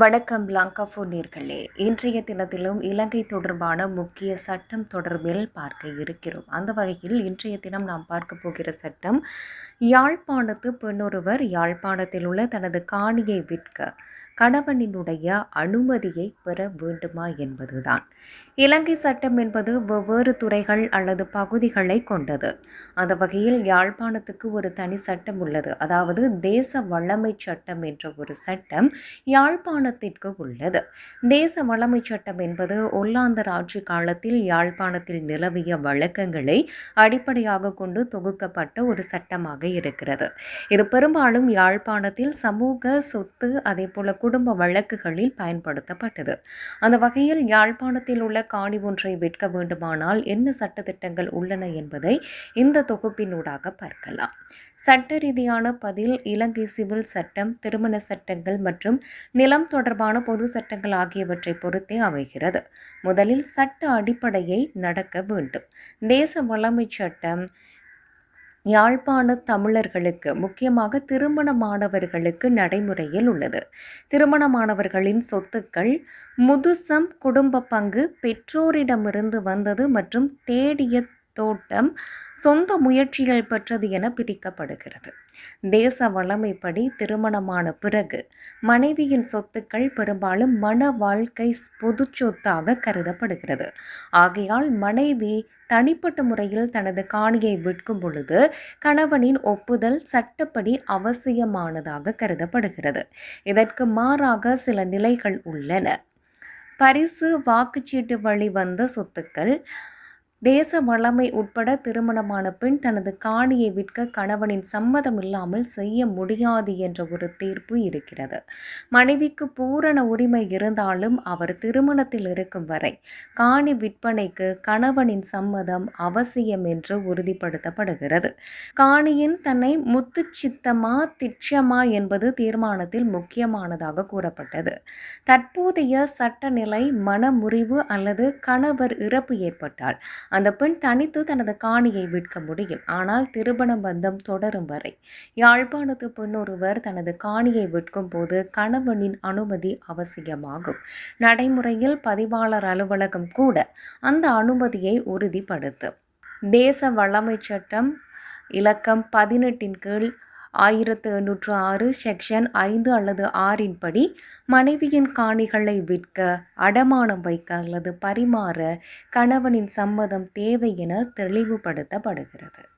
வணக்கம் லங்காஃபோ நேர்களே இன்றைய தினத்திலும் இலங்கை தொடர்பான முக்கிய சட்டம் தொடர்பில் பார்க்க இருக்கிறோம். அந்த வகையில் இன்றைய தினம் நாம் பார்க்க போகிற சட்டம் யாழ்ப்பாணத்து பெண்ணொருவர் யாழ்ப்பாணத்தில் உள்ள தனது காணியை விற்க கணவனினுடைய அனுமதியை பெற வேண்டுமா என்பதுதான். இலங்கை சட்டம் என்பது வெவ்வேறு துறைகள் அல்லது பகுதிகளை கொண்டது. அந்த வகையில் யாழ்ப்பாணத்துக்கு ஒரு தனி சட்டம் உள்ளது. அதாவது தேச வல்லமை சட்டம் என்ற ஒரு சட்டம் யாழ்ப்பாணத்திற்கு உள்ளது. தேச வல்லமை சட்டம் என்பது ஒல்லாந்தர் ஆட்சி காலத்தில் யாழ்ப்பாணத்தில் நிலவிய வழக்கங்களை அடிப்படையாக கொண்டு தொகுக்கப்பட்ட ஒரு சட்டமாக இருக்கிறது. இது பெரும்பாலும் யாழ்ப்பாணத்தில் சமூக சொத்து அதே போல குடும்ப வழக்குகளில் பயன்படுத்தப்பட்டது. அந்த வகையில் யாழ்ப்பாணத்தில் உள்ள காணி ஒன்றை விற்க வேண்டுமானால் என்ன சட்டத்திட்டங்கள் உள்ளன என்பதை இந்த தொகுப்பினூடாக பார்க்கலாம். சட்ட ரீதியான பதில் இலங்கை சிவில் சட்டம் திருமண சட்டங்கள் மற்றும் நிலம் தொடர்பான பொது சட்டங்கள் ஆகியவற்றை பொறுத்தே அமைகிறது. முதலில் சட்ட அடிப்படையை நடக்க வேண்டும். தேச வளமை சட்டம் யாழ்ப்பாண தமிழர்களுக்கு முக்கியமாக திருமணமானவர்களுக்கு நடைமுறையில் உள்ளது. திருமணமானவர்களின் சொத்துக்கள் முதுசம் குடும்ப பங்கு பெற்றோரிடமிருந்து வந்தது மற்றும் தேடிய தோட்டம் சொந்த முயற்சிகள் பெற்றது என பிரிக்கப்படுகிறது. தேச வளமைப்படி திருமணமான பிறகு மனைவியின் சொத்துக்கள் பெரும்பாலும் மன வாழ்க்கை பொது சொத்தாக கருதப்படுகிறது. ஆகையால் மனைவி தனிப்பட்ட முறையில் தனது காணியை விற்கும் பொழுது கணவனின் ஒப்புதல் சட்டப்படி அவசியமானதாக கருதப்படுகிறது. இதற்கு மாறாக சில நிலைகள் உள்ளன. பரிசு வாக்குச்சீட்டு வழி வந்த சொத்துக்கள் தேச வளமை உட்பட திருமணமான பெண் தனது காணியை விற்க கணவனின் சம்மதம் இல்லாமல் செய்ய முடியாது என்ற ஒரு தீர்ப்பு இருக்கிறது. மனைவிக்கு பூரண உரிமை இருந்தாலும் அவர் திருமணத்தில் இருக்கும் வரை காணி விற்பனைக்கு கணவனின் சம்மதம் அவசியம் என்று உறுதிப்படுத்தப்படுகிறது. காணியின் தன்னை முத்துச்சித்தமா திட்சமா என்பது தீர்மானத்தில் முக்கியமானதாக கூறப்பட்டது. தற்போதைய சட்டநிலை மனமுறிவு அல்லது கணவர் இறப்பு ஏற்பட்டால் அந்த பெண் தனித்து தனது காணியை விற்க முடியும். ஆனால் திருமண பந்தம் தொடரும் வரை யாழ்ப்பாணத்து பெண் ஒருவர் தனது காணியை விற்கும் போது கணவனின் அனுமதி அவசியமாகும். நடைமுறையில் பதிவாளர் அலுவலகம் கூட அந்த அனுமதியை உறுதிப்படுத்தும். தேச வளமை சட்டம் இலக்கம் பதினெட்டின் கீழ் ஆயிரத்து எண்ணூற்று ஆறு செக்ஷன் ஐந்து அல்லது ஆறின் படி மனைவியின் காணிகளை விற்க அடமானம் வைக்க அல்லது பரிமாற கணவனின் சம்மதம் தேவை என தெளிவுபடுத்தப்படுகிறது.